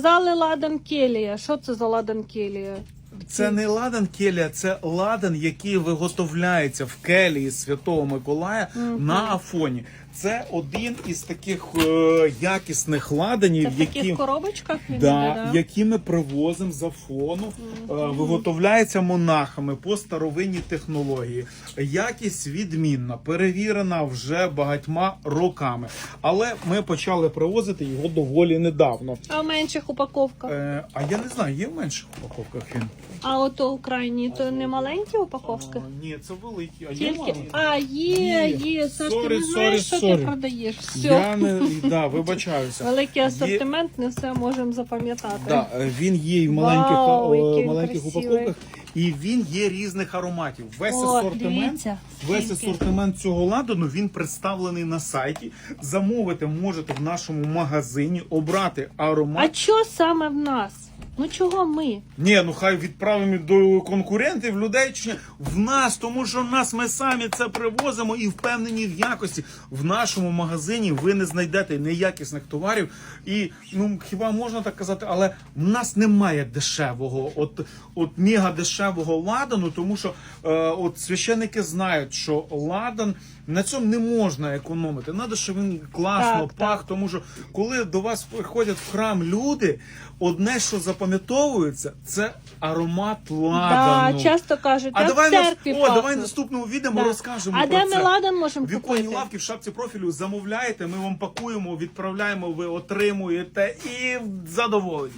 Сказали ладан келія. Що це за ладан келія? Це не ладан келія, це ладан, який виготовляється в келії Святого Миколая на Афоні. Це один із таких е, якісних ладанів, Це в які, коробочках він да, йде, да? які ми привозимо з Афону. Е, виготовляється монахами по старовинній технології. Якість відмінна, перевірена вже багатьма роками. Але ми почали привозити його доволі недавно. А в менших упаковках. Е, а я не знаю, є в менших упаковках він. А ото у крайній, то не маленькі упаковки? Ні, це великі. А є Тільки. А, є, Є. Саш, ти Sorry, не знаєш, sorry, що ти sorry. продаєш. Все. Я не да, вибачаюся. Великий асортимент, не все можемо запам'ятати. Да, е, він є і в маленьких, Вау, е, який маленьких красивий. упаковках, і він є різних ароматів. Весь О, асортимент, дивіться, весь скільки. асортимент цього ладану він представлений на сайті. Замовити можете в нашому магазині, обрати аромат. А що саме в нас? Ну чого ми? Ні, ну хай відправимо до конкурентів людей чи в нас, тому що в нас ми самі це привозимо і впевнені в якості. В нашому магазині ви не знайдете неякісних товарів. І ну хіба можна так казати, але в нас немає дешевого, от от мега дешевого ладану, тому що е, от священники знають, що ладан на цьому не можна економити. Надо, щоб він класно Так, пах, тому що коли до вас приходять в храм люди, одне, що запам'ятовується, це аромат ладану. Да, часто кажуть, А давай нас, церкві о, давай наступному відео ми Да. розкажемо. А про де ми це. ладан можемо В іконі купити? лавки в шапці профілю замовляєте, ми вам пакуємо, відправляємо, ви отримуєте і задоволені.